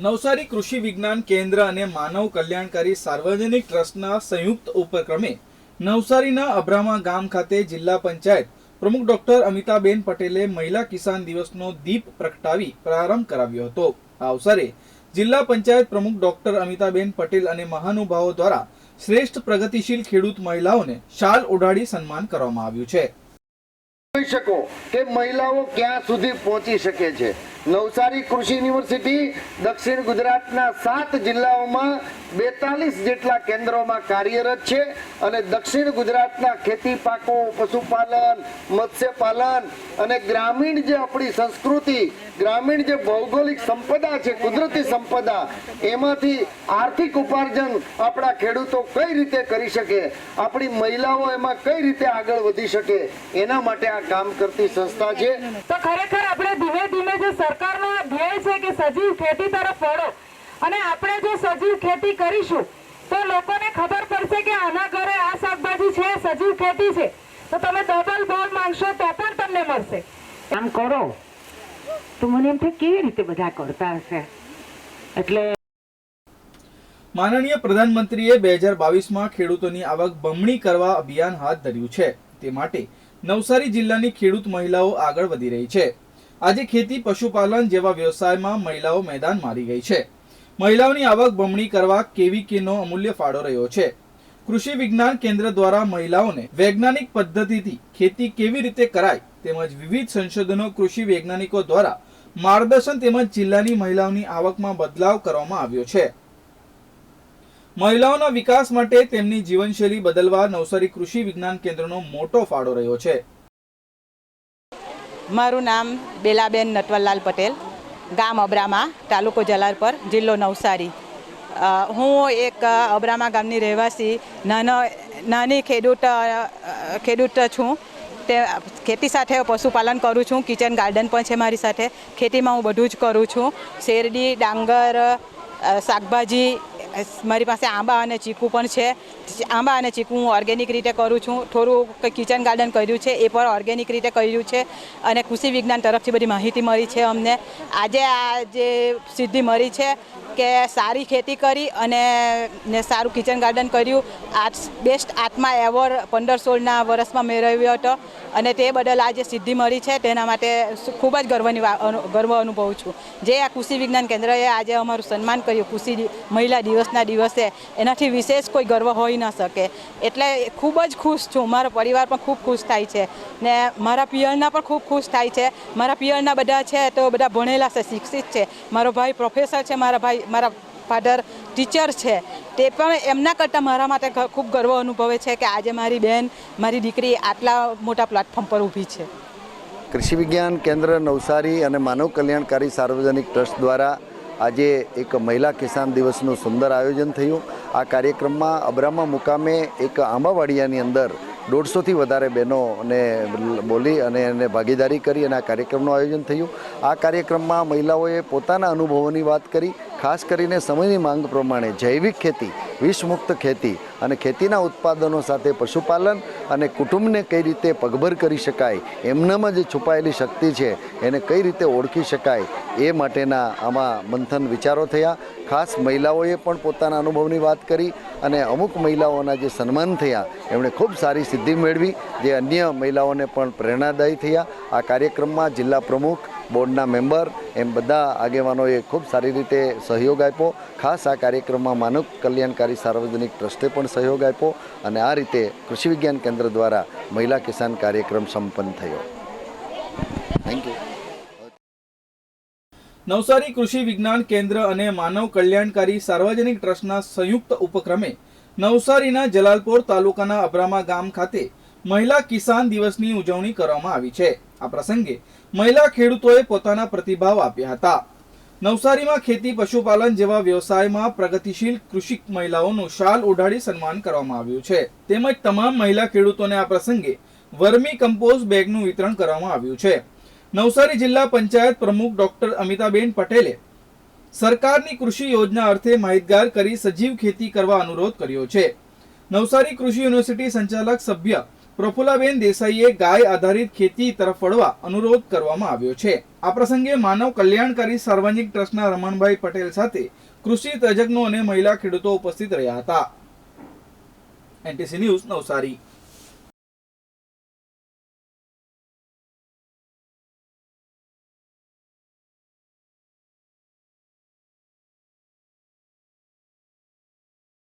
નવસારી કૃષિ વિજ્ઞાન કેન્દ્ર અને માનવ કલ્યાણકારી સાર્વજનિક ટ્રસ્ટના સંયુક્ત ઉપક્રમે નવસારીના અબ્રામા ગામ ખાતે જિલ્લા પંચાયત પ્રમુખ ડોક્ટર અમિતાબેન પટેલે મહિલા કિસાન દિવસનો દીપ પ્રગટાવી પ્રારંભ કરાવ્યો હતો. આ અવસરે જિલ્લા પંચાયત પ્રમુખ ડોક્ટર અમિતાબેન પટેલ અને મહાનુભાવો દ્વારા શ્રેષ્ઠ પ્રગતિશીલ ખેડૂત મહિલાઓને શાલ ઓઢાડી સન્માન કરવામાં આવ્યું છે. શકો કે મહિલાઓ ક્યાં સુધી પહોંચી શકે છે. નવસારી કૃષિ યુનિવર્સિટી દક્ષિણ ગુજરાતના સાત જિલ્લાઓમાં બેતાલીસ જેટલા કેન્દ્રોમાં કાર્યરત છે અને દક્ષિણ ગુજરાતના ખેતી પાકો, પશુપાલન, મત્સ્યપાલન અને ગ્રામીણ જે આપણી સંસ્કૃતિ, ગ્રામીણ જે ભૌગોલિક સંપદા છે, કુદરતી સંપદા, એમાંથી આર્થિક ઉપાર્જન આપણા ખેડૂતો કઈ રીતે કરી શકે, આપણી મહિલાઓ એમાં કઈ રીતે આગળ વધી શકે, એના માટે આ કામ કરતી સંસ્થા છે. તો ખરેખર આપણે ધીમે ધીમે જે સરકારનો ધ્યેય છે કે સજીવ ખેતી તરફ વળો અને આપણે જો સજીવ ખેતી કરીશું તો લોકોને ખબર પડશે કે આના ઘરે આ શાકભાજી છે સજીવ ખેતી છે. તો તમે ડબલ બોલ માંગશો તો પણ તમને મળશે. આમ કરો. તો મને એમ થાય કેવી રીતે બધા કરતા હશે? એટલે માનનીય પ્રધાનમંત્રીએ બે હજાર બાવીસમાં ખેડૂતોની આવક બમણી કરવા અભિયાન હાથ ધર્યું છે. તે માટે નવસારી જિલ્લાની ખેડૂત મહિલાઓ આગળ વધી રહી છે. આજે ખેતી, પશુપાલન જેવા વ્યવસાયમાં મહિલાઓ મેદાન મારી ગઈ છે. મહિલાઓની આવક બમણી કરવા કેવીકેનો અમૂલ્ય ફાળો રહ્યો છે. કૃષિ વિજ્ઞાન કેન્દ્ર દ્વારા મહિલાઓને વૈજ્ઞાનિક પદ્ધતિથી ખેતી કેવી રીતે કરાય તેમજ વિવિધ સંશોધનો કૃષિ વૈજ્ઞાનિકો દ્વારા માર્ગદર્શન તેમજ જિલ્લાની મહિલાઓની આવકમાં બદલાવ કરવામાં આવ્યો છે. મહિલાઓના વિકાસ માટે તેમની જીવનશૈલી બદલવા નવસારી કૃષિ વિજ્ઞાન કેન્દ્રનો મોટો ફાળો રહ્યો છે. મારું નામ બેલાબેન નટવરલાલ પટેલ, ગામ અબ્રામા, તાલુકો જલારપર, જિલ્લો નવસારી. હું એક અબરામા ગામની રહેવાસી, નાનો, નાની ખેડૂત ખેડૂત છું. તે, ખેતી સાથે પશુપાલન કરું છું, કિચન ગાર્ડન પણ છે મારી સાથે. ખેતીમાં હું બધું જ કરું છું. શેરડી, ડાંગર શાકભાજી મારી પાસે આંબા અને ચીકુ પણ છે. આંબા અને ચીકુ હું ઓર્ગેનિક રીતે કરું છું. થોડું કિચન ગાર્ડન કર્યું છે, એ પણ ઓર્ગેનિક રીતે કર્યું છે. અને કૃષિ વિજ્ઞાન તરફથી બધી માહિતી મળી છે અમને. આજે આ જે સિદ્ધિ મળી છે કે સારી ખેતી કરી અને ને સારું કિચન ગાર્ડન કર્યું. આ બેસ્ટ આત્મા એવોર્ડ પંદર સોળના વર્ષમાં મેળવ્યો હતો. અને તે બદલ આ જે સિદ્ધિ મળી છે તેના માટે ખૂબ જ ગર્વની ગર્વ અનુભવું છું. જે આ કૃષિ વિજ્ઞાન કેન્દ્રએ આજે અમારું સન્માન કર્યું, કૃષિ મહિલા મહિલા દિવસના દિવસે એનાથી વિશેષ કોઈ ગર્વ હોઈ ન શકે. એટલે ખૂબ જ ખુશ છું. મારો પરિવાર પણ ખૂબ ખુશ થાય છે. ને મારા પિયરના પણ ખૂબ ખુશ થાય છે. મારા પિયરના બધા છે તો બધા ભણેલા છે, શિક્ષિત છે. મારો ભાઈ પ્રોફેસર છે, મારા ભાઈ, મારા ફાધર ટીચર છે. તે પણ એમના કરતાં મારા માટે ખૂબ ગર્વ અનુભવે છે કે આજે મારી બહેન મારી દીકરી આટલા મોટા પ્લેટફોર્મ પર ઊભી છે. કૃષિ વિજ્ઞાન કેન્દ્ર નવસારી અને માનવ કલ્યાણકારી સાર્વજનિક ટ્રસ્ટ દ્વારા આજે એક મહિલા કિસાન દિવસનું સુંદર આયોજન થયું. આ કાર્યક્રમમાં અબ્રામા મુકામે એક આંબાવાડિયાની અંદર દોઢસોથી વધારે બહેનોને બોલી અને એને ભાગીદારી કરી અને આ કાર્યક્રમનું આયોજન થયું. આ કાર્યક્રમમાં મહિલાઓએ પોતાના અનુભવોની વાત કરી ખાસ કરીને સમયની માંગ પ્રમાણે જૈવિક ખેતી, વિષમુક્ત ખેતી અને ખેતીના ઉત્પાદનો સાથે પશુપાલન અને કુટુંબને કઈ રીતે પગભર કરી શકાય, એમનામાં જે છુપાયેલી શક્તિ છે, એને કઈ રીતે ઓળખી શકાય, એ માટેના આમાં મંથન વિચારો થયા. ખાસ મહિલાઓએ પણ પોતાના અનુભવની વાત કરી અને અમુક મહિલાઓના જે સન્માન થયા, એમણે ખૂબ સારી સિદ્ધિ મેળવી, જે અન્ય મહિલાઓને પણ પ્રેરણાદાયી થયા. આ કાર્યક્રમમાં જિલ્લા પ્રમુખ બોર્ડના મેમ્બર, એમ બધા આગેવાનોએ ખૂબ સારી રીતે સહયોગ આપ્યો. ખાસ આ કાર્યક્રમમાં માનવ કલ્યાણકારી સાર્વજનિક ટ્રસ્ટે પણ સહયોગ આપ્યો અને આ રીતે કૃષિ વિજ્ઞાન કેન્દ્ર દ્વારા મહિલા કિસાન કાર્યક્રમ સંપન્ન થયો. થેન્ક યુ નવસારી કૃષિ વિજ્ઞાન કેન્દ્ર અને માનવ કલ્યાણકારી સાર્વજનિક ટ્રસ્ટના સંયુક્ત ઉપક્રમે નવસારીના જલાલપોર તાલુકાના અબ્રામા ગામ ખાતે મહિલા કિસાન દિવસની ઉજવણી કરવામાં આવી છે. આ પ્રસંગે મહિલા ખેડૂતોએ પોતાના પ્રતિભાવ આપ્યા હતા. નવસારીમાં ખેતી પશુપાલન જેવા વ્યવસાયમાં પ્રગતિશીલ કૃષિ મહિલાઓનું શાલ ઓઢાડી સન્માન કરવામાં આવ્યું છે. તેમજ તમામ મહિલા ખેડૂતોને આ પ્રસંગે વર્મી કમ્પોઝ બેગનું વિતરણ કરવામાં આવ્યું છે. નવસારી જિલ્લા પંચાયત પ્રમુખ ડોક્ટર અમિતાબેન પટેલે સરકારની કૃષિ યોજના અર્થે માહિતગાર કરી સજીવ ખેતી કરવા અનુરોધ કર્યો છે. નવસારી કૃષિ યુનિવર્સિટી સંચાલક સભ્ય પ્રફુલ્લાબેન દેસાઈએ ગાય આધારિત ખેતી તરફ વળવા અનુરોધ કરવામાં આવ્યો છે. આ પ્રસંગે માનવ કલ્યાણકારી સાર્વજનિક ટ્રસ્ટના રમણભાઈ પટેલ સાથે કૃષિ તજજ્ઞો અને મહિલા ખેડૂતો ઉપસ્થિત રહ્યા હતા. NTC news Navsari.